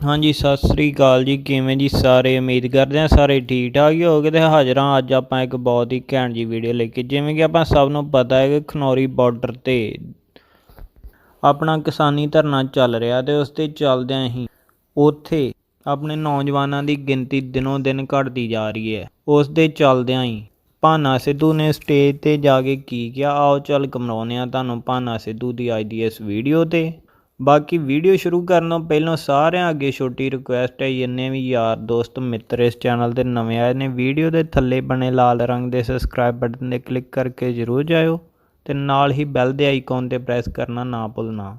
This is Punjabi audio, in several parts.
ਹਾਂਜੀ, ਸਤਿ ਸ੍ਰੀ ਅਕਾਲ ਜੀ। ਕਿਵੇਂ ਜੀ ਸਾਰੇ? ਉਮੀਦ ਕਰਦੇ ਹਾਂ ਸਾਰੇ ਠੀਕ ਠਾਕ ਹੀ ਹੋਗੇ ਤੇ ਹਾਜ਼ਰਾਂ ਅੱਜ ਆਪਾਂ ਇੱਕ ਬਹੁਤ ਹੀ ਘੈਂਟ ਜੀ ਵੀਡੀਓ ਲੈ ਕੇ, ਜਿਵੇਂ ਕਿ ਆਪਾਂ ਸਭ ਨੂੰ ਪਤਾ ਹੈ ਕਿ ਖਨੌਰੀ ਬਾਰਡਰ ਤੇ ਆਪਣਾ ਕਿਸਾਨੀ ਧਰਨਾ ਚੱਲ ਰਿਹਾ ਤੇ ਉਸ ਤੇ ਚੱਲਦਿਆਂ ਹੀ ਉੱਥੇ ਆਪਣੇ ਨੌਜਵਾਨਾਂ ਦੀ ਗਿਣਤੀ ਦਿਨੋਂ ਦਿਨ ਘਟਦੀ ਜਾ ਰਹੀ ਹੈ। ਉਸ ਦੇ ਚੱਲਦਿਆਂ ਹੀ ਭਾਨਾ ਸਿੱਧੂ ਨੇ ਸਟੇਜ ਤੇ ਜਾ ਕੇ ਕੀ ਕਿਹਾ? ਆਓ ਚੱਲ ਕਮਰਾਉਂਦੇ ਹਾਂ ਤੁਹਾਨੂੰ ਭਾਨਾ ਸਿੱਧੂ ਦੀ ਅੱਜ ਦੀ ਇਸ ਵੀਡੀਓ ਤੇ। ਬਾਕੀ ਵੀਡੀਓ ਸ਼ੁਰੂ ਕਰਨ ਤੋਂ ਪਹਿਲਾਂ ਸਾਰਿਆਂ ਅੱਗੇ ਛੋਟੀ ਰਿਕੁਐਸਟ ਹੈ, ਜਿੰਨੇ ਵੀ ਯਾਰ ਦੋਸਤ ਮਿੱਤਰ ਇਸ ਚੈਨਲ ਤੇ ਨਵੇਂ ਆਏ ਨੇ, ਵੀਡੀਓ ਦੇ ਥੱਲੇ ਬਣੇ ਲਾਲ ਰੰਗ ਦੇ ਸਬਸਕ੍ਰਾਈਬ ਬਟਨ ਤੇ ਕਲਿੱਕ ਕਰਕੇ ਜਰੂਰ ਜਾਇਓ ਤੇ ਨਾਲ ਹੀ ਬੈਲ ਦੇ ਆਈਕਨ ਤੇ ਪ੍ਰੈਸ ਕਰਨਾ ਨਾ ਭੁੱਲਣਾ।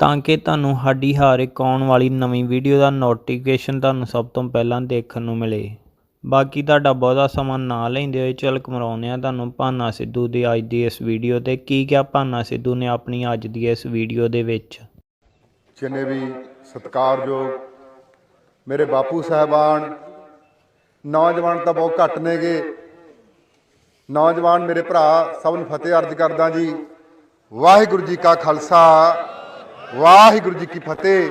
ਤਾਂ ਕਿ ਤੁਹਾਨੂੰ ਸਾਡੀ ਹਰ ਇੱਕ ਆਉਣ ਵਾਲੀ ਨਵੀਂ ਵੀਡੀਓ ਦਾ ਨੋਟੀਫਿਕੇਸ਼ਨ ਤੁਹਾਨੂੰ ਸਭ ਤੋਂ ਪਹਿਲਾਂ ਦੇਖਣ ਨੂੰ ਮਿਲੇ। ਬਾਕੀ ਤੁਹਾਡਾ ਬਹੁਤਾ ਸਮਾਂ ਨਾ ਲੈਂਦੇ ਹੋਏ ਚੱਲ ਕਮਰਾਉਂਦੇ ਆ ਤੁਹਾਨੂੰ ਭਾਨਾ ਸਿੱਧੂ ਦੀ ਅੱਜ ਦੀ ਇਸ ਵੀਡੀਓ ਤੇ, ਕੀ ਕਿਹਾ ਭਾਨਾ ਸਿੱਧੂ ਨੇ ਆਪਣੀ ਅੱਜ ਦੀ ਇਸ ਵੀਡੀਓ ਦੇ ਵਿੱਚ। ਜਿੰਨੇ ਵੀ ਸਤਿਕਾਰਯੋਗ ਮੇਰੇ ਬਾਪੂ ਸਾਹਿਬਾਨ, ਨੌਜਵਾਨ ਤਾਂ ਬਹੁਤ ਘੱਟ ਨੇਗੇ। ਨੌਜਵਾਨ ਮੇਰੇ ਭਰਾ, ਸਭ ਨੂੰ ਫਤਿਹ ਅਰਜ਼ ਕਰਦਾ ਜੀ। ਵਾਹਿਗੁਰੂ ਜੀ ਕਾ ਖਾਲਸਾ, ਵਾਹਿਗੁਰੂ ਜੀ ਕੀ ਫਤਿਹ।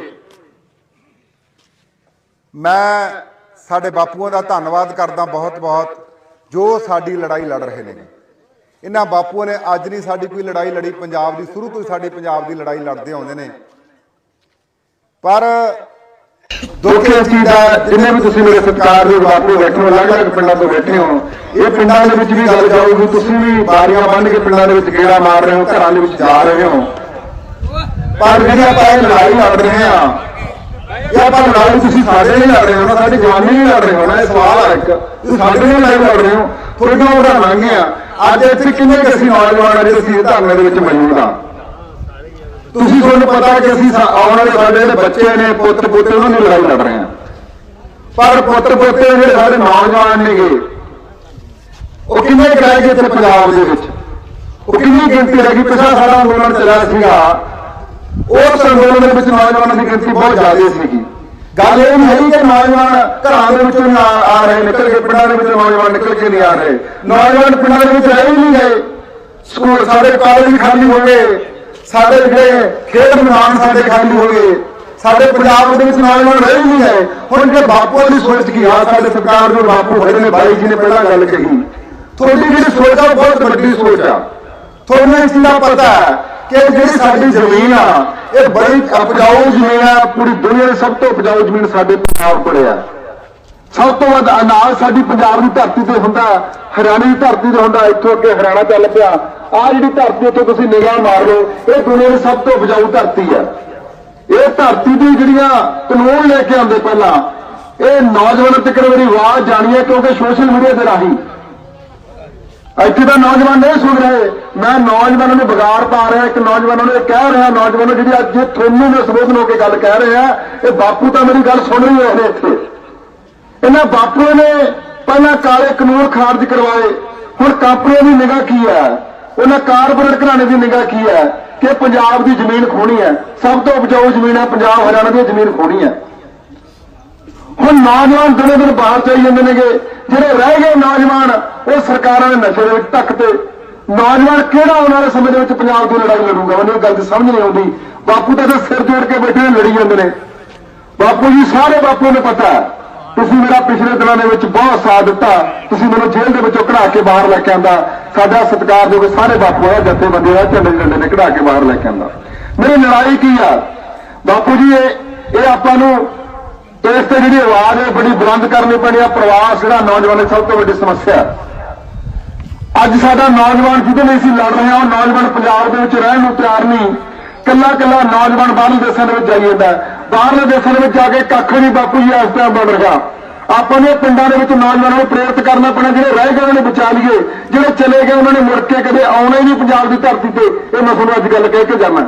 ਮੈਂ ਸਾਡੇ ਬਾਪੂਆਂ ਦਾ ਧੰਨਵਾਦ ਕਰਦਾ ਬਹੁਤ ਬਹੁਤ ਜੋ ਸਾਡੀ ਲੜਾਈ ਲੜ ਰਹੇ ਨੇ। ਇਹਨਾਂ ਬਾਪੂਆਂ ਨੇ ਅੱਜ ਨਹੀਂ ਸਾਡੀ ਕੋਈ ਲੜਾਈ ਲੜੀ, ਪੰਜਾਬ ਦੀ, ਸ਼ੁਰੂ ਤੋਂ ਹੀ ਸਾਡੀ ਪੰਜਾਬ ਦੀ ਲੜਾਈ ਲੜਦੇ ਆਉਂਦੇ ਨੇ। ਪਰ ਦੁੱਖ ਚੀਜ਼ ਦਾ ਜਿੰਨੇ ਵੀ ਤੁਸੀਂ ਮੇਰੇ ਸਤਿਕਾਰ ਦੇ ਬਾਪੂ ਬੈਠੇ ਹੋ ਅਲੱਗ-ਅਲੱਗ ਪਿੰਡਾਂ ਤੋਂ ਬੈਠੇ ਹੋ ਇਹ ਪਿੰਡਾਂ ਦੇ ਵਿੱਚ ਵੀ ਗੱਲ ਜਾਊਗੀ ਤੁਸੀਂ ਵੀ ਬਾਰੀਆਂ ਬੰਨ੍ਹ ਕੇ ਪਿੰਡਾਂ ਦੇ ਵਿੱਚ ਗੇੜਾ ਮਾਰ ਰਹੇ ਹੋ ਘਰਾਂ ਦੇ ਵਿੱਚ ਜਾ ਰਹੇ ਹੋ। ਪਰ ਜਿਹੜੀ ਆਪਾਂ ਇਹ ਲੜਾਈ ਲੜ ਰਹੇ ਆ ਇਹ ਆਪਾਂ ਲੜਾਈ ਤੁਸੀਂ ਸਾਡੇ ਲਈ ਲੜ ਰਹੇ ਹੋ ਨਾ ਸਾਡੀ ਜਵਾਨੀ ਲਈ ਲੜ ਰਹੇ ਹੋ ਨਾ ਇਹ ਸਵਾਲ ਹੈ ਇੱਕ। ਤੁਸੀਂ ਸਾਡੇ ਲਈ ਲੜਾਈ ਲੜ ਰਹੇ ਹੋ ਤੁਹਾਡੇ ਉਹਦਾ ਲੰਘੇ ਆ। ਅੱਜ ਇੱਥੇ ਕਿੰਨੇ ਕੁ ਅਸੀਂ ਨੌਜਵਾਨ ਆ ਜਿਹੜੇ ਅਸੀਂ ਧਰਨੇ ਦੇ ਵਿੱਚ ਮੌਜੂਦ ਆ? ਤੁਸੀਂ ਤੁਹਾਨੂੰ ਪਤਾ ਕਿ ਅਸੀਂ ਆਉਣ ਵਾਲੇ ਸਾਡੇ ਜਿਹੜੇ ਬੱਚੇ ਨੇ ਪੁੱਤ ਪੋਤੇ ਉਹਨਾਂ ਦੀ ਲੜਾਈ ਲੜ ਰਹੇ ਆ ਪਰ ਪੁੱਤ ਪੋਤੇ ਜਿਹੜੇ ਸਾਡੇ ਨੌਜਵਾਨ ਨੇਗੇ ਉਹ ਕਿੰਨੇ ਕੁ ਰਹਿ ਗਏ ਇੱਥੇ ਪੰਜਾਬ ਦੇ ਵਿੱਚ? ਉਹ ਕਿੰਨੀ ਗਿਣਤੀ ਰਹਿ ਗਈ? ਪਿਛਲਾ ਸਾਡਾ ਅੰਦੋਲਨ ਚੱਲਿਆ ਸੀਗਾ। ਉਸ ਅੰਦੋਲਨ ਦੇ ਵਿੱਚ ਨੌਜਵਾਨਾਂ ਦੀ ਗਿਣਤੀ ਬਹੁਤ ਜ਼ਿਆਦਾ ਸੀਗੀ। ਗੱਲ ਇਹ ਨਹੀਂ ਹੈਗੀ ਕਿ ਨੌਜਵਾਨ ਘਰਾਂ ਦੇ ਵਿੱਚੋਂ ਨਹੀਂ ਆ ਰਹੇ ਨਿਕਲ ਕੇ ਪਿੰਡਾਂ ਦੇ ਵਿੱਚੋਂ ਨੌਜਵਾਨ ਨਿਕਲ ਕੇ ਨਹੀਂ ਆ ਰਹੇ। ਨੌਜਵਾਨ ਪਿੰਡਾਂ ਦੇ ਵਿੱਚ ਰਹਿ ਨਹੀਂ ਗਏ। ਸਕੂਲ ਸਾਡੇ ਕਾਲਜ ਵੀ ਖਾਲੀ ਹੋ ਗਏ। ਸਾਡੇ ਜਿਹੜੇ ਖੇਡ ਮੈਦਾਨ ਸਾਡੇ ਖਾਲੀ ਹੋ ਗਏ। ਸਾਡੇ ਪੰਜਾਬ ਦੇ ਵਿੱਚ ਨੌਜਵਾਨ ਰਹਿ ਨਹੀਂ ਗਏ ਹੁਣ ਜਿਹੜੇ ਬਾਪੂਆਂ ਦੀ ਸੋਚ ਕੀ ਆ? ਸਾਡੇ ਸਰਕਾਰ ਦੇ ਬਾਪੂ ਹੋਏ ਨੇ, ਬਾਈ ਜੀ ਨੇ ਪਹਿਲਾਂ ਗੱਲ ਕਹੀ। ਤੁਹਾਡੀ ਜਿਹੜੀ ਸੋਚ ਆ ਬਹੁਤ ਵੱਡੀ ਸੋਚ ਆ। ਤੁਹਾਨੂੰ ਇਸ ਦਾ ਪਤਾ ਹੈ ਕਿ ਜਿਹੜੀ ਸਾਡੀ ਜ਼ਮੀਨ ਆ, ਇਹ ਬੜੀ ਉਪਜਾਊ ਜ਼ਮੀਨ ਆ। ਪੂਰੀ ਦੁਨੀਆ ਦੀ ਸਭ ਤੋਂ ਉਪਜਾਊ ਜ਼ਮੀਨ ਸਾਡੇ ਪੰਜਾਬ ਕੋਲ ਆ। ਸਭ ਤੋਂ ਵੱਧ ਅਨਾਜ ਸਾਡੀ ਪੰਜਾਬ ਦੀ ਧਰਤੀ ਤੇ ਹੁੰਦਾ ਹਰਿਆਣੇ ਦੀ ਧਰਤੀ ਤੇ ਹੁੰਦਾ ਇੱਥੋਂ ਅੱਗੇ ਹਰਿਆਣਾ ਚੱਲ ਪਿਆ। ਆ ਜਿਹੜੀ ਧਰਤੀ ਉੱਤੇ ਤੁਸੀਂ ਨਿਗਾਹ ਮਾਰ ਲਓ ਇਹ ਦੁਨੀਆ ਦੀ ਸਭ ਤੋਂ ਬਜਾਊ ਧਰਤੀ ਹੈ ਇਹ ਧਰਤੀ ਦੀ ਜਿਹੜੀਆਂ ਕਾਨੂੰਨ ਲੈ ਕੇ ਆਉਂਦੇ ਪਹਿਲਾਂ, ਇਹ ਨੌਜਵਾਨਾਂ ਤੱਕ ਮੇਰੀ ਆਵਾਜ਼ ਜਾਣੀ ਹੈ ਕਿਉਂਕਿ ਸੋਸ਼ਲ ਮੀਡੀਆ ਦੇ ਰਾਹੀਂ। ਇੱਥੇ ਤਾਂ ਨੌਜਵਾਨ ਨਹੀਂ ਸੁਣ ਰਹੇ। ਮੈਂ ਨੌਜਵਾਨਾਂ ਨੂੰ ਵਿਗਾੜ ਪਾ ਰਿਹਾ, ਇੱਕ ਨੌਜਵਾਨਾਂ ਨੂੰ ਇਹ ਕਹਿ ਰਿਹਾ, ਨੌਜਵਾਨੋ ਜਿਹੜੀ ਅੱਜ ਤੁਹਾਨੂੰ ਮੈਂ ਸੰਬੋਧਨ ਹੋ ਕੇ ਗੱਲ ਕਹਿ ਰਿਹਾ, ਇਹ ਬਾਪੂ ਤਾਂ ਮੇਰੀ ਗੱਲ ਸੁਣ ਰਹੀ ਹੋਏ ਨੇ ਇੱਥੇ। ਇਹਨਾਂ ਬਾਪੂ ਨੇ ਪਹਿਲਾਂ ਕਾਲੇ ਕਾਨੂੰਨ ਖਾਰਜ ਕਰਵਾਏ, ਹੁਣ ਕੰਪਨੀਆਂ ਦੀ ਨਿਗਾਹ ਕੀ ਹੈ? ਉਹਨਾਂ ਕਾਰਪੋਰੇਟ ਘਰਾਣੇ ਦੀ ਨਿਗਾਹ ਕੀ ਹੈ? ਕਿ ਪੰਜਾਬ ਦੀ ਜ਼ਮੀਨ ਖੋਣੀ ਹੈ। ਸਭ ਤੋਂ ਉਪਜਾਊ ਜ਼ਮੀਨ ਹੈ ਪੰਜਾਬ ਹਰਿਆਣਾ ਦੀ ਜ਼ਮੀਨ ਖੋਣੀ ਹੈ। ਹੁਣ ਨੌਜਵਾਨ ਦਿਨੋਂ ਦਿਨ ਬਾਹਰ ਚਾਈ ਜਾਂਦੇ ਨੇਗੇ। ਜਿਹੜੇ ਰਹਿ ਗਏ ਨੌਜਵਾਨ ਉਹ ਸਰਕਾਰਾਂ ਦੇ ਨਸ਼ੇ ਦੇ ਵਿੱਚ ਧੱਕ ਤੇ। ਨੌਜਵਾਨ ਕਿਹੜਾ ਆਉਣ ਵਾਲੇ ਸਮੇਂ ਦੇ ਵਿੱਚ ਪੰਜਾਬ ਦੀ ਲੜਾਈ ਲੜੂਗਾ? ਉਹਨੂੰ ਗੱਲ ਸਮਝ ਨਹੀਂ ਆਉਂਦੀ। ਬਾਪੂ ਤਾਂ ਇੱਥੇ ਸਿਰ ਜੋੜ ਕੇ ਬੈਠੇ ਨੇ, ਲੜੀ ਜਾਂਦੇ ਨੇ। ਬਾਪੂ ਜੀ ਸਾਰੇ ਬਾਪੂ ਨੂੰ ਪਤਾ ਹੈ। ਤੁਸੀਂ ਮੇਰਾ ਪਿਛਲੇ ਦਿਨਾਂ ਦੇ ਵਿੱਚ ਬਹੁਤ ਸਾਥ ਦਿੱਤਾ। ਤੁਸੀਂ ਮੈਨੂੰ ਜੇਲ੍ਹ ਦੇ ਵਿੱਚੋਂ ਕਢਾ ਕੇ ਬਾਹਰ ਲੈ ਕੇ ਆਂਦਾ। ਸਾਡਾ ਸਤਿਕਾਰਯੋਗ ਸਾਰੇ ਬਾਪੂ ਆ ਜੱਥੇਬੰਦੀ ਆ, ਝੰਡੇ ਝੰਡੇ ਨੇ ਕਢਾ ਕੇ ਬਾਹਰ ਲੈ ਕੇ ਆਂਦਾ। ਮੇਰੀ ਲੜਾਈ ਕੀ ਆ? ਬਾਪੂ ਜੀ, ਇਹ ਇਹ ਆਪਾਂ ਨੂੰ ਇਸ ਤੇ ਜਿਹੜੀ ਆਵਾਜ਼ ਹੈ, ਬੜੀ ਬੁਲੰਦ ਕਰਨੀ ਪੈਣੀ ਆ। ਪ੍ਰਵਾਸ ਜਿਹੜਾ ਨੌਜਵਾਨ ਦੀ ਸਭ ਤੋਂ ਵੱਡੀ ਸਮੱਸਿਆ ਅੱਜ ਸਾਡਾ ਨੌਜਵਾਨ ਜਿਹਦੇ ਲਈ ਅਸੀਂ ਲੜ ਰਹੇ ਹਾਂ, ਉਹ ਨੌਜਵਾਨ ਪੰਜਾਬ ਦੇ ਵਿੱਚ ਰਹਿਣ ਨੂੰ ਤਿਆਰ ਨਹੀਂ। ਕੱਲਾ ਕੱਲਾ ਨੌਜਵਾਨ ਬਾਹਰਲੇ ਦੇਸ਼ਾਂ ਦੇ ਵਿੱਚ ਜਾਈ ਜਾਂਦਾ। ਬਾਹਰਲੇ ਦੇਸ਼ਾਂ ਦੇ ਵਿੱਚ ਜਾ ਕੇ ਕੱਖ ਨਹੀਂ ਬਾਪੂ ਜੀ, ਇਸ ਟਾਈਮ ਬਣ ਰਿਹਾ। ਆਪਾਂ ਨੇ ਪਿੰਡਾਂ ਦੇ ਵਿੱਚ ਨੌਜਵਾਨਾਂ ਨੂੰ ਪ੍ਰੇਰਿਤ ਕਰਨਾ ਪੈਣਾ, ਜਿਹੜੇ ਰਹਿ ਗਏ ਉਹਨਾਂ ਨੂੰ ਬਚਾ ਲਈਏ। ਜਿਹੜੇ ਚਲੇ ਗਏ, ਉਹਨਾਂ ਨੇ ਮੁੜ ਕੇ ਕਦੇ ਆਉਣਾ ਹੀ ਨਹੀਂ ਪੰਜਾਬ ਦੀ ਧਰਤੀ ਤੇ। ਇਹ ਮੈਂ ਤੁਹਾਨੂੰ ਅੱਜ ਗੱਲ ਕਹਿ ਕੇ ਜਾਣਾ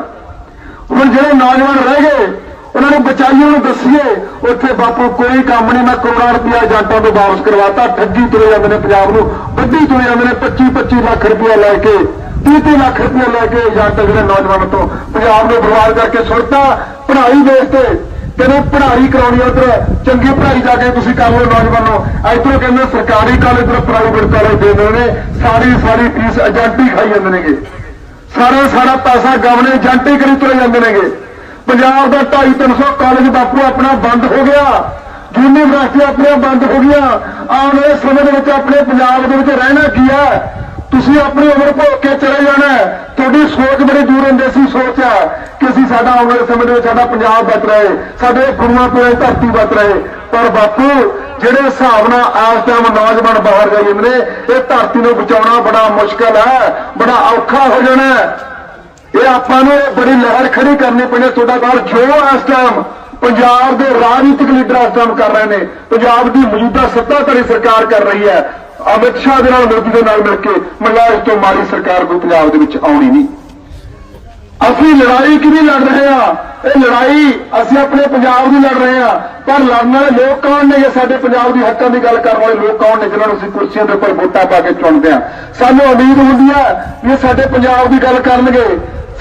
ਹੁਣ ਜਿਹੜੇ ਨੌਜਵਾਨ ਰਹਿ ਗਏ, ਉਹਨਾਂ ਨੂੰ ਬਚਾਈਏ, ਉਹਨੂੰ ਦੱਸੀਏ, ਉੱਥੇ ਬਾਪੂ ਕੋਈ ਕੰਮ ਨਹੀਂ ਮੈਂ ਕਰੋੜਾਂ ਰੁਪਇਆ ਏਜੰਟਾਂ ਤੋਂ ਵਾਪਸ ਕਰਵਾਤਾ। ਠੱਗੀ ਤੁਰੇ ਜਾਂਦੇ ਨੇ ਪੰਜਾਬ ਨੂੰ ਵੱਡੀ ਤੁਰੇ ਜਾਂਦੇ ਨੇ 25 25 ਲੱਖ ਰੁਪਇਆ ਲੈ ਕੇ। 30 30 ਲੱਖ ਰੁਪਇਆ ਲੈ ਕੇ ਏਜੰਟ ਜਿਹੜੇ ਨੌਜਵਾਨਾਂ ਤੋਂ ਪੰਜਾਬ ਨੂੰ ਬਰਬਾਦ ਕਰਕੇ ਸੁੱਟਦਾ ਪੜ੍ਹਾਈ ਦੇਖ ਤੇ ਕਹਿੰਦੇ ਪੜ੍ਹਾਈ ਕਰਾਉਣੀ ਉਧਰ, ਚੰਗੀ ਪੜ੍ਹਾਈ ਜਾ ਕੇ ਤੁਸੀਂ ਕਰ ਲਓ ਨੌਜਵਾਨੋ। ਇਧਰੋਂ ਕਹਿੰਦੇ ਸਰਕਾਰੀ ਕਾਲਜ ਤੋਂ ਪ੍ਰਾਈਵੇਟ ਕਾਲਜ ਦੇ ਦਿੰਦੇ ਨੇ, ਸਾਰੀ ਸਾਰੀ ਫੀਸ ਏਜੰਟ ਹੀ ਖਾਈ ਜਾਂਦੇ ਨੇਗੇ। ਸਾਰਾ ਸਾਰਾ ਪੈਸਾ ਗਵਨੇ ਏਜੰਟ ਹੀ ਕਰੀ ਤੁਰੇ ਜਾਂਦੇ ਨੇਗੇ। ਪੰਜਾਬ ਦਾ 250 ਕਾਲਜ ਬਾਪੂ ਆਪਣਾ ਬੰਦ ਹੋ ਗਿਆ। ਯੂਨੀਵਰਸਿਟੀ ਆਪਣੀਆਂ ਬੰਦ ਹੋ ਗਈਆਂ। ਆਉਣ ਵਾਲੇ ਸਮੇਂ ਦੇ ਵਿੱਚ ਆਪਣੇ ਪੰਜਾਬ ਦੇ ਵਿੱਚ ਰਹਿਣਾ ਕੀ ਹੈ? ਤੁਸੀਂ ਆਪਣੀ ਉਮਰ ਭੋਗ ਕੇ ਚਲੇ ਜਾਣਾ ਤੁਹਾਡੀ ਸੋਚ ਬੜੀ ਦੂਰ ਹੁੰਦੀ ਸੀ, ਸੋਚ ਆ ਕਿ ਅਸੀਂ ਸਾਡਾ ਆਉਣ ਵਾਲੇ ਸਮੇਂ ਦੇ ਵਿੱਚ ਸਾਡਾ ਪੰਜਾਬ ਬਚ ਰਹੇ, ਸਾਡੇ ਗੁਰੂਆਂ ਤੋਂ ਧਰਤੀ ਬਚ ਰਹੇ। ਪਰ ਬਾਪੂ, ਜਿਹੜੇ ਹਿਸਾਬ ਨਾਲ ਆਸ ਟਾਈਮ ਨੌਜਵਾਨ ਬਾਹਰ ਜਾਈ ਨੇ, ਇਹ ਧਰਤੀ ਨੂੰ ਬਚਾਉਣਾ ਬੜਾ ਮੁਸ਼ਕਲ ਹੈ, ਬੜਾ ਔਖਾ ਹੋ ਜਾਣਾ ਇਹ ਆਪਾਂ ਨੂੰ ਬੜੀ ਲਹਿਰ ਖੜੀ ਕਰਨੀ ਪੈਣੀ ਹੈ। ਤੁਹਾਡਾ ਨਾਲ ਜੋ ਇਸ ਟਾਈਮ ਪੰਜਾਬ ਦੇ ਰਾਜਨੀਤਿਕ ਲੀਡਰ ਇਸ ਟਾਈਮ ਕਰ ਰਹੇ ਨੇ। ਪੰਜਾਬ ਦੀ ਮੌਜੂਦਾ ਸੱਤਾਧਾਰੀ ਸਰਕਾਰ ਕਰ ਰਹੀ ਹੈ। ਅਮਿਤ ਸ਼ਾਹ ਦੇ ਨਾਲ ਮੋਦੀ ਦੇ ਨਾਲ ਮਿਲ ਕੇ ਮੱਲਾ ਇਸ ਤੋਂ ਮਾੜੀ ਸਰਕਾਰ ਕੋਈ ਪੰਜਾਬ ਦੇ ਵਿੱਚ ਆਉਣੀ ਨਹੀਂ। ਅਸੀਂ ਲੜਾਈ ਕਿਵੇਂ ਲੜ ਰਹੇ ਆ ਇਹ ਲੜਾਈ ਅਸੀਂ ਆਪਣੇ ਪੰਜਾਬ ਦੀ ਲੜ ਰਹੇ ਆ ਪਰ ਲੜਨ ਵਾਲੇ ਲੋਕ ਕੌਣ ਨੇ? ਇਹ ਸਾਡੇ ਪੰਜਾਬ ਦੀ ਹੱਕਾਂ ਦੀ ਗੱਲ ਕਰਨ ਵਾਲੇ ਲੋਕ ਕੌਣ ਨੇ ਜਿਨ੍ਹਾਂ ਨੂੰ ਅਸੀਂ ਕੁਰਸੀਆਂ ਦੇ ਉੱਪਰ ਵੋਟਾਂ ਪਾ ਕੇ ਚੁਣਦੇ ਆ ਸਾਨੂੰ ਉਮੀਦ ਹੁੰਦੀ ਆ ਵੀ ਇਹ ਸਾਡੇ ਪੰਜਾਬ ਦੀ ਗੱਲ ਕਰਨਗੇ।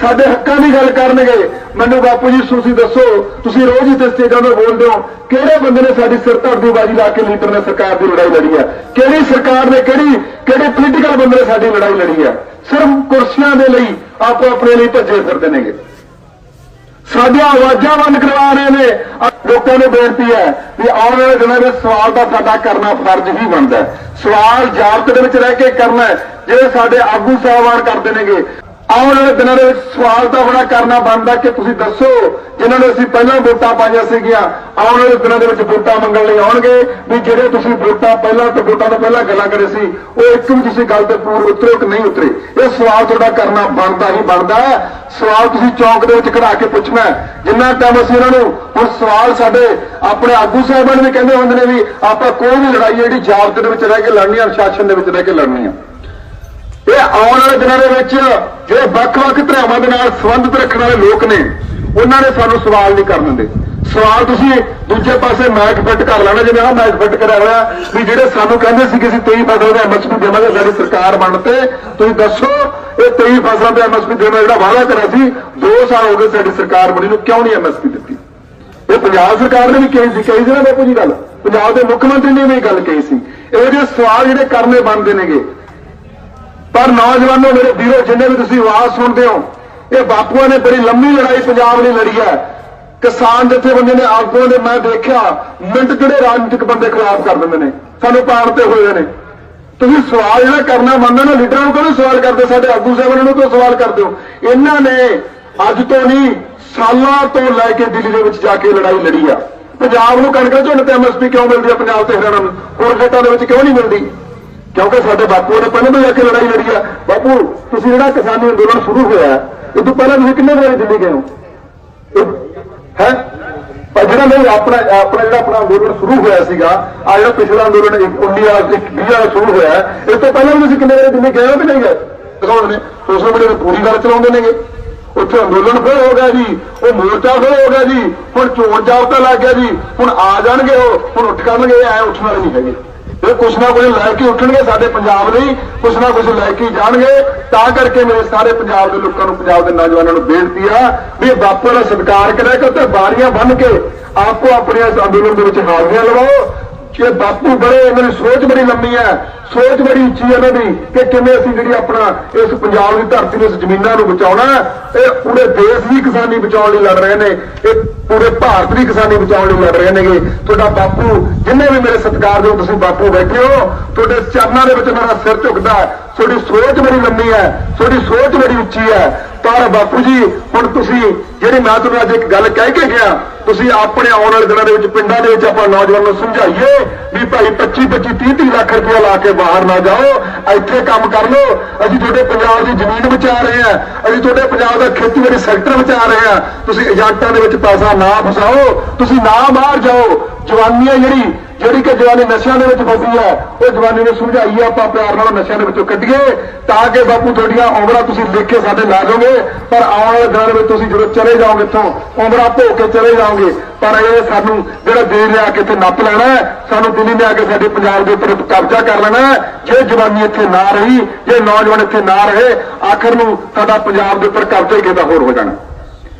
ਸਾਡੇ ਹੱਕਾਂ ਦੀ ਗੱਲ ਕਰਨਗੇ। ਮੈਨੂੰ ਬਾਪੂ ਜੀ, ਤੁਸੀਂ ਦੱਸੋ, ਤੁਸੀਂ ਰੋਜ਼ ਹੀ ਤੇ ਸਟੇਜਾਂ ਤੇ ਬੋਲਦੇ ਹੋ। ਕਿਹੜੇ ਬੰਦੇ ਨੇ ਸਾਡੀ ਸਿਰ ਧੜ ਦੀ ਬਾਜੀ ਲਾ ਕੇ ਲੀਡਰ ਨੇ ਸਰਕਾਰ ਦੀ ਲੜਾਈ ਲੜੀ ਹੈ? ਕਿਹੜੀ ਸਰਕਾਰ ਨੇ ਕਿਹੜੀ, ਕਿਹੜੇ ਪੋਲੀਟੀਕਲ ਬੰਦੇ ਨੇ ਸਾਡੀ ਲੜਾਈ ਲੜੀ ਹੈ? ਸਿਰਫ ਕੁਰਸੀਆਂ ਦੇ ਲਈ ਆਪੋ ਆਪਣੇ ਲਈ ਭੱਜੇ ਫਿਰਦੇ ਨੇਗੇ। ਸਾਡੀਆਂ ਆਵਾਜ਼ਾਂ ਬੰਦ ਕਰਵਾ ਰਹੇ ਨੇ। ਲੋਕਾਂ ਨੂੰ ਬੇਨਤੀ ਹੈ ਵੀ ਆਉਣ ਵਾਲੇ ਦਿਨਾਂ ਵਿੱਚ ਸਵਾਲ ਦਾ ਸਾਡਾ ਕਰਨਾ ਫਰਜ਼ ਹੀ ਬਣਦਾ ਸਵਾਲ ਜਾਬਤੇ ਦੇ ਵਿੱਚ ਰਹਿ ਕੇ ਕਰਨਾ ਹੈ, ਜਿਹੜੇ ਸਾਡੇ ਆਗੂ ਸਾਹਿਬਾਨ ਕਰਦੇ ਨੇਗੇ। ਆਉਣ ਵਾਲੇ ਦਿਨਾਂ ਦੇ ਵਿੱਚ ਸਵਾਲ ਤਾਂ ਬੜਾ ਕਰਨਾ ਬਣਦਾ ਕਿ ਤੁਸੀਂ ਦੱਸੋ, ਜਿਨ੍ਹਾਂ ਨੇ ਅਸੀਂ ਪਹਿਲਾਂ ਵੋਟਾਂ ਪਾਈਆਂ ਸੀਗੀਆਂ, ਆਉਣ ਵਾਲੇ ਦਿਨਾਂ ਦੇ ਵਿੱਚ ਵੋਟਾਂ ਮੰਗਣ ਲਈ ਆਉਣਗੇ, ਵੀ ਜਿਹੜੇ ਤੁਸੀਂ ਵੋਟਾਂ ਪਹਿਲਾਂ ਤੇ, ਵੋਟਾਂ ਤੋਂ ਪਹਿਲਾਂ ਗੱਲਾਂ ਕਰੇ ਸੀ, ਉਹ ਇੱਕ ਵੀ ਤੁਸੀਂ ਗੱਲ ਤੇ ਪੂਰ ਉਤਰੇ ਕਿ ਨਹੀਂ ਉਤਰੇ। ਇਹ ਸਵਾਲ ਤੁਹਾਡਾ ਕਰਨਾ ਬਣਦਾ ਹੀ ਬਣਦਾ ਹੈ। ਸਵਾਲ ਤੁਸੀਂ ਚੌਂਕ ਦੇ ਵਿੱਚ ਖੜਾ ਕੇ ਪੁੱਛਣਾ ਜਿੰਨਾ ਟਾਈਮ ਅਸੀਂ ਇਹਨਾਂ ਨੂੰ, ਹੁਣ ਸਵਾਲ ਸਾਡੇ ਆਪਣੇ ਆਗੂ ਸਾਹਿਬਾਨ ਵੀ ਕਹਿੰਦੇ ਹੁੰਦੇ ਨੇ ਵੀ ਆਪਾਂ ਕੋਈ ਵੀ ਲੜਾਈ ਜਿਹੜੀ ਜਾਬਤੇ ਦੇ ਵਿੱਚ ਰਹਿ ਕੇ ਲੜਨੀ ਆ ਅਨੁਸ਼ਾਸਨ ਦੇ ਵਿੱਚ ਰਹਿ ਕੇ ਲੜਨੀ ਆ ਇਹ ਆਉਣ ਵਾਲੇ ਦਿਨਾਂ ਦੇ ਵਿੱਚ ਜਿਹੜੇ ਵੱਖ-ਵੱਖ ਧਰਾਵਾਂ ਦੇ ਨਾਲ ਸੰਬੰਧਿਤ ਰੱਖਣ ਵਾਲੇ ਲੋਕ ਨੇ, ਉਹਨਾਂ ਨੇ ਸਾਨੂੰ ਸਵਾਲ ਨਹੀਂ ਕਰਨ ਦਿੰਦੇ। ਸਵਾਲ ਤੁਸੀਂ ਦੂਜੇ ਪਾਸੇ ਮੈਚ ਫਿੱਟ ਕਰ ਲੈਣਾ, ਜਿਵੇਂ ਆਹ ਮੈਚ ਫਿੱਟ ਕਰਿਆ ਹੋਇਆ ਵੀ ਜਿਹੜੇ ਸਾਨੂੰ ਕਹਿੰਦੇ ਸੀ ਕਿ ਅਸੀਂ 23 ਫਸਲ ਦੇ ਐਮਐਸਪੀ ਦੇਵਾਂਗੇ, ਸਾਡੀ ਸਰਕਾਰ ਬਣ ਤੇ, ਤੁਸੀਂ ਦੱਸੋ, ਇਹ 23 ਫਸਲਾਂ ਦੇ ਐਮਐਸਪੀ ਦੇਣ ਦਾ ਜਿਹੜਾ ਵਾਅਦਾ ਕਰਿਆ ਸੀ 2 ਸਾਲ ਹੋ ਗਏ ਸਾਡੀ ਸਰਕਾਰ ਬਣੀ ਨੂੰ ਕਿਉਂ ਨਹੀਂ ਐਮਐਸਪੀ ਦਿੱਤੀ? ਇਹ ਪੰਜਾਬ ਸਰਕਾਰ ਨੇ ਵੀ ਕਹੀ ਸੀ ਕਹੀ ਸੀ ਨਾ ਬਾਪੂ ਜੀ ਗੱਲ? ਪੰਜਾਬ ਦੇ ਮੁੱਖ ਮੰਤਰੀ ਨੇ ਵੀ ਇਹ ਗੱਲ ਕਹੀ ਸੀ। ਇਹੋ ਜਿਹੇ ਸਵਾਲ ਜਿਹੜੇ ਕਰਨੇ ਬਣਦੇ ਨੇਗੇ ਪਰ ਨੌਜਵਾਨੋ ਮੇਰੇ ਵੀਰੋ, ਜਿੰਨੇ ਵੀ ਤੁਸੀਂ ਆਵਾਜ਼ ਸੁਣਦੇ ਹੋ, ਇਹ ਬਾਪੂਆਂ ਨੇ ਬੜੀ ਲੰਮੀ ਲੜਾਈ ਪੰਜਾਬ ਲਈ ਲੜੀ ਹੈ। ਕਿਸਾਨ ਜਥੇਬੰਦੀ ਨੇ ਆਗੂਆਂ ਦੇ ਮੈਂ ਦੇਖਿਆ, ਮਿੰਟ ਜਿਹੜੇ ਰਾਜਨੀਤਿਕ ਬੰਦੇ ਖਿਲਾਫ ਕਰ ਦਿੰਦੇ ਨੇ, ਸਾਨੂੰ ਪਾਣ ਤੇ ਹੋਏ ਨੇ। ਤੁਸੀਂ ਸਵਾਲ ਜਿਹੜਾ ਕਰਨਾ ਮੰਨਦੇ ਨਾ, ਲੀਡਰਾਂ ਨੂੰ ਕਿਉਂ ਸਵਾਲ ਕਰਦੇ? ਸਾਡੇ ਆਗੂ ਸਾਹਿਬਾਨਾਂ ਨੂੰ ਕਿਉਂ ਸਵਾਲ ਕਰਦੇ ਹੋ? ਇਹਨਾਂ ਨੇ ਅੱਜ ਤੋਂ ਨਹੀਂ, ਸਾਲਾਂ ਤੋਂ ਲੈ ਕੇ ਦਿੱਲੀ ਦੇ ਵਿੱਚ ਜਾ ਕੇ ਲੜਾਈ ਲੜੀ ਆ। ਪੰਜਾਬ ਨੂੰ ਕਣਕ ਝੋਨੇ ਤੇ ਐਮਐਸਪੀ ਕਿਉਂ ਮਿਲਦੀ ਆ? ਪੰਜਾਬ ਤੇ ਹਰਿਆਣਾ ਨੂੰ। ਹੋਰ ਖੇਤਾਂ ਦੇ ਵਿੱਚ ਕਿਉਂ ਨਹੀਂ ਮਿਲਦੀ? ਕਿਉਂਕਿ ਸਾਡੇ ਬਾਪੂ ਨੇ ਪਹਿਲਾਂ ਤੋਂ ਜਾ ਕੇ ਲੜਾਈ ਲੜੀ ਆ। ਬਾਪੂ, ਤੁਸੀਂ ਜਿਹੜਾ ਕਿਸਾਨੀ ਅੰਦੋਲਨ ਸ਼ੁਰੂ ਹੋਇਆ, ਇਹ ਤੋਂ ਪਹਿਲਾਂ ਤੁਸੀਂ ਕਿੰਨੇ ਵਾਰੀ ਦਿੱਲੀ ਗਏ ਹੋ? ਹੈ? ਪਰ ਜਿਹੜਾ ਨਹੀਂ ਆਪਣਾ ਆਪਣਾ ਜਿਹੜਾ ਆਪਣਾ ਅੰਦੋਲਨ ਸ਼ੁਰੂ ਹੋਇਆ ਸੀਗਾ, ਆ ਜਿਹੜਾ ਪਿਛਲਾ ਅੰਦੋਲਨ 19 ਵਾਲਾ 20 ਵਾਲਾ ਸ਼ੁਰੂ ਹੋਇਆ ਇਸ ਤੋਂ ਪਹਿਲਾਂ ਵੀ ਤੁਸੀਂ ਕਿੰਨੇ ਵਾਰੀ ਦਿੱਲੀ ਗਏ ਹੋ ਕਿ ਨਹੀਂ ਗਏ? ਦਿਖਾਉਂਦੇ ਨੇ ਸੋਸ਼ਲ ਮੀਡੀਆ ਤੇ ਪੂਰੀ ਗੱਲ ਚਲਾਉਂਦੇ ਨੇਗੇ। ਉੱਥੇ ਅੰਦੋਲਨ ਫਿਰ ਹੋ ਗਿਆ ਜੀ, ਉਹ ਮੋਰਚਾ ਫਿਰ ਹੋ ਗਿਆ ਜੀ, ਹੁਣ ਚੋਣ ਜਾਬਤਾ ਲੱਗ ਗਿਆ ਜੀ, ਹੁਣ ਆ ਜਾਣਗੇ ਉਹ, ਹੁਣ ਉੱਠ ਕਰਨਗੇ, ਐ ਉੱਠਣ ਵਾਲੇ ਨਹੀਂ ਹੈਗੇ। ਇਹ ਕੁਛ ਨਾ ਕੁਛ ਲੈ ਕੇ ਉੱਠਣਗੇ ਸਾਡੇ ਪੰਜਾਬ ਲਈ, ਕੁਛ ਨਾ ਕੁਛ ਲੈ ਕੇ ਜਾਣਗੇ। ਤਾਂ ਕਰਕੇ ਮੇਰੇ ਸਾਰੇ ਪੰਜਾਬ ਦੇ ਲੋਕਾਂ ਨੂੰ, ਪੰਜਾਬ ਦੇ ਨੌਜਵਾਨਾਂ ਨੂੰ ਬੇਨਤੀ ਆ ਵੀ ਬਾਪੂ ਦਾ ਸਤਿਕਾਰ ਕਰਿਆ ਕਰੋ ਤੇ ਬਾਰੀਆਂ ਬੰਨ ਕੇ ਆਪੋ ਆਪਣੇ ਅੰਦੋਲਨ ਦੇ ਵਿੱਚ ਹਾਜ਼ਰੀਆਂ ਲਵਾਓ। ਕਿ ਬਾਪੂ ਬੜੇ ਇਹਨਾਂ ਦੀ ਸੋਚ ਬੜੀ ਲੰਮੀ ਹੈ। ਸੋਚ ਬੜੀ ਉੱਚੀ ਹੈ ਇਹਨਾਂ ਦੀ ਕਿ ਕਿਵੇਂ ਅਸੀਂ ਜਿਹੜੀ ਆਪਣਾ ਇਸ ਪੰਜਾਬ ਦੀ ਧਰਤੀ ਨੂੰ, ਇਸ ਜ਼ਮੀਨਾਂ ਨੂੰ ਬਚਾਉਣਾ ਇਹ ਪੂਰੇ ਦੇਸ਼ ਦੀ ਕਿਸਾਨੀ ਬਚਾਉਣ ਲਈ ਲੜ ਰਹੇ ਨੇ। ਇਹ ਪੂਰੇ ਭਾਰਤ ਦੀ ਕਿਸਾਨੀ ਬਚਾਉਣ ਲਈ ਲੜ ਰਹੇ ਨੇਗੇ। ਤੁਹਾਡਾ ਬਾਪੂ, ਜਿੰਨੇ ਵੀ ਮੇਰੇ ਸਤਿਕਾਰ ਦੇ ਤੁਸੀਂ ਬਾਪੂ ਬੈਠੇ ਹੋ, ਤੁਹਾਡੇ ਚਰਨਾਂ ਦੇ ਵਿੱਚ ਮੇਰਾ ਸਿਰ ਝੁਕਦਾ ਤੁਹਾਡੀ ਸੋਚ ਬੜੀ ਲੰਮੀ ਹੈ। ਤੁਹਾਡੀ ਸੋਚ ਬੜੀ ਉੱਚੀ ਹੈ। ਪਰ ਬਾਪੂ ਜੀ, ਹੁਣ ਤੁਸੀਂ ਜਿਹੜੀ ਮੈਂ ਤੁਹਾਨੂੰ ਅੱਜ ਇੱਕ ਗੱਲ ਕਹਿ ਕੇ ਗਿਆ ਤੁਸੀਂ ਆਪਣੇ ਆਉਣ ਵਾਲੇ ਦਿਨਾਂ ਦੇ ਵਿੱਚ ਪਿੰਡਾਂ ਦੇ ਵਿੱਚ ਆਪਾਂ ਨੌਜਵਾਨ ਨੂੰ ਸਮਝਾਈਏ ਵੀ ਭਾਈ 25 25 30 30 ਲੱਖ ਰੁਪਏ ਲਾ ਕੇ ਬਾਹਰ ਨਾ ਜਾਓ, ਇੱਥੇ ਕੰਮ ਕਰ ਲਓ। ਅਸੀਂ ਤੁਹਾਡੇ ਪੰਜਾਬ ਦੀ ਜ਼ਮੀਨ ਬਚਾ ਰਹੇ ਹਾਂ। ਅਸੀਂ ਤੁਹਾਡੇ ਪੰਜਾਬ ਦਾ ਖੇਤੀਬਾੜੀ ਸੈਕਟਰ ਬਚਾ ਰਹੇ ਹਾਂ। ਤੁਸੀਂ ਏਜੰਟਾਂ ਦੇ ਵਿੱਚ ਪੈਸਾ ਨਾ ਫਸਾਓ, ਤੁਸੀਂ ਨਾ ਬਾਹਰ ਜਾਓ। ਜਵਾਨੀ ਹੈ ਜਿਹੜੀ ਜਿਹੜੀ ਕਿ ਜਵਾਨੀ ਨਸ਼ਿਆਂ ਦੇ ਵਿੱਚ ਫਸੀ ਹੈ, ਉਹ ਜਵਾਨੀ ਨੂੰ ਸਮਝਾਈਏ ਆਪਾਂ, ਪਿਆਰ ਨਾਲ ਨਸ਼ਿਆਂ ਦੇ ਵਿੱਚੋਂ ਕੱਢੀਏ, ਤਾਂ ਕਿ ਬਾਪੂ ਤੁਹਾਡੀਆਂ ਉਮਰਾਂ ਤੁਸੀਂ ਲਿਖ ਕੇ ਸਾਡੇ ਲਾ ਜਾਓਗੇ ਪਰ ਆਉਣ ਵਾਲੇ ਦਿਨਾਂ ਵਿੱਚ ਤੁਸੀਂ ਜਦੋਂ ਚਲੇ ਜਾਓਗੇ ਇੱਥੋਂ ਉਮਰਾਂ ਭੋ ਕੇ ਚਲੇ ਜਾਓਗੇ, ਪਰ ਇਹ ਸਾਨੂੰ ਜਿਹੜਾ ਦੇਰ ਲਿਆ ਕੇ ਇੱਥੇ ਨੱਪ ਲੈਣਾ ਸਾਨੂੰ ਦਿੱਲੀ ਲਿਆ ਕੇ ਸਾਡੇ ਪੰਜਾਬ ਦੇ ਉੱਪਰ ਕਬਜ਼ਾ ਕਰ ਲੈਣਾ ਜੇ ਜਵਾਨੀ ਇੱਥੇ ਨਾ ਰਹੀ, ਜੇ ਨੌਜਵਾਨ ਇੱਥੇ ਨਾ ਰਹੇ, ਆਖਰ ਨੂੰ ਸਾਡਾ ਪੰਜਾਬ ਦੇ ਉੱਪਰ ਕਬਜ਼ਾ ਹੀ ਕਿਤੇ ਹੋਰ ਹੋ ਜਾਣਾ।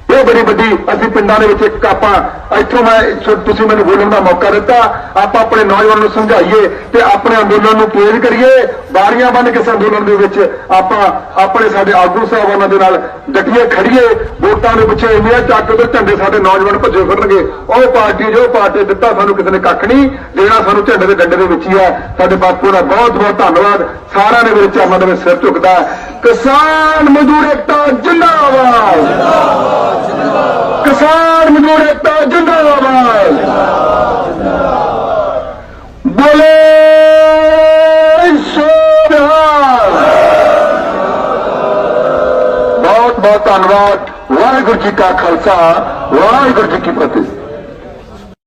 ਇਹ ਬੜੀ ਵੱਡੀ ਅਸੀਂ ਪਿੰਡਾਂ ਦੇ ਵਿੱਚ ਇੱਕ ਆਪਾਂ ਇੱਥੋਂ ਮੈਂ ਤੁਸੀਂ ਮੈਨੂੰ ਬੋਲਣ ਦਾ ਮੌਕਾ ਦਿੱਤਾ, ਆਪਾਂ ਆਪਣੇ ਨੌਜਵਾਨ ਨੂੰ ਸਮਝਾਈਏ ਤੇ ਆਪਣੇ ਅੰਦੋਲਨ ਨੂੰ ਤੇਜ਼ ਕਰੀਏ। ਬਾਰੀਆਂ ਬੰਨ ਕੇ ਅੰਦੋਲਨ ਦੇ ਵਿੱਚ ਆਪਾਂ ਆਪਣੇ ਸਾਡੇ ਆਗੂ ਸਾਹਿਬਾਨਾਂ ਦੇ ਨਾਲ ਡਟੀਏ ਖੜੀਏ। ਵੋਟਾਂ ਦੇ ਪਿੱਛੇ ਇੰਨੀਆਂ ਚੱਕ ਤੇ ਝੰਡੇ ਸਾਡੇ ਨੌਜਵਾਨ ਭੱਜੇ ਫਿਰਨਗੇ। ਉਹ ਪਾਰਟੀ ਜੋ ਪਾਰਟੀ ਦਿੱਤਾ ਸਾਨੂੰ ਕਿਸੇ ਨੇ ਕੱਖ ਨਹੀਂ ਦੇਣਾ, ਸਾਨੂੰ ਝੰਡੇ ਦੇ ਡੰਡੇ ਦੇ ਵਿੱਚ ਹੀ ਹੈ ਸਾਡੇ ਬਾਪੂ ਦਾ ਬਹੁਤ ਬਹੁਤ ਧੰਨਵਾਦ। ਸਾਰਿਆਂ ਨੇ ਮੇਰੇ ਚਰਨਾਂ ਦੇ ਵਿੱਚ ਸਿਰ ਝੁਕਦਾ। ਕਿਸਾਨ ਮਜ਼ਦੂਰ ਏਕਤਾ, ਜਿੰਦਾਬਾਦ। ਕਿਸਾਨ ਮਜ਼ਦੂਰ ਏਕਤਾ ਜਿੰਦਾਬਾਦ। ਬੋਲੇ ਸੋਨਿਹਾਲ ਬਹੁਤ ਬਹੁਤ ਧੰਨਵਾਦ। ਵਾਹਿਗੁਰੂ ਜੀ ਕਾ ਖਾਲਸਾ, ਵਾਹਿਗੁਰੂ ਜੀ ਕੀ ਫਤਿਹ।